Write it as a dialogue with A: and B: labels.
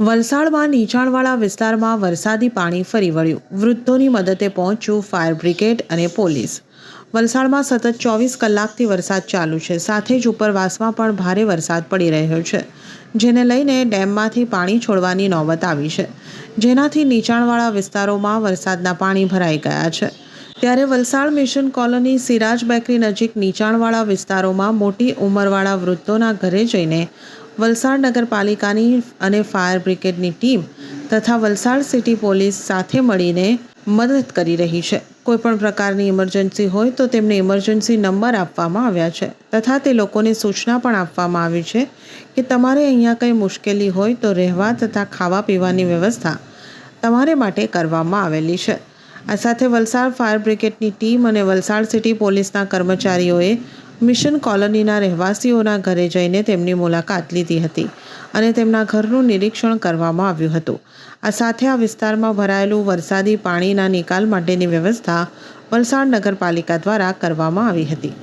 A: વલસાડમાં નીચાણવાળા વિસ્તારમાં વરસાદી પાણી ફરી વળ્યું. વૃદ્ધોની મદદે પહોંચ્યું ફાયર બ્રિગેડ અને પોલીસ. વલસાડમાં સતત ચોવીસ કલાકથી વરસાદ ચાલુ છે. સાથે જ ઉપરવાસમાં પણ ભારે વરસાદ પડી રહ્યો છે, જેને લઈને ડેમમાંથી પાણી છોડવાની નોબત આવી છે. જેનાથી નીચાણવાળા વિસ્તારોમાં વરસાદના પાણી ભરાઈ ગયા છે. ત્યારે Valsad mission colony Siraj bakery નજીક નીચાણવાળા વિસ્તારોમાં મોટી ઉંમરવાળા વૃદ્ધોના ઘરે જઈને વલસાડ નગરપાલિકાની અને ફાયર બ્રિગેડની ટીમ તથા વલસાડ સિટી પોલીસ સાથે મળીને મદદ કરી રહી છે. કોઈપણ પ્રકારની ઇમરજન્સી હોય તો તેમને ઇમરજન્સી નંબર આપવામાં આવ્યા છે તથા તે લોકોને સૂચના પણ આપવામાં આવી છે કે તમારે અહીંયા કંઈ મુશ્કેલી હોય તો રહેવા તથા ખાવા પીવાની વ્યવસ્થા તમારે માટે કરવામાં આવેલી છે. આ સાથે વલસાડ ફાયર બ્રિગેડની ટીમ અને વલસાડ સિટી પોલીસના કર્મચારીઓએ મિશન કોલોનીના રહેવાસીઓના ઘરે જઈને તેમની મુલાકાત લીધી હતી અને તેમના ઘરનું નિરીક્ષણ કરવામાં આવ્યું હતું. આ સાથે આ વિસ્તારમાં ભરાયેલું વરસાદી પાણીના નિકાલ માટેની વ્યવસ્થા વલસાડ નગરપાલિકા દ્વારા કરવામાં આવી હતી.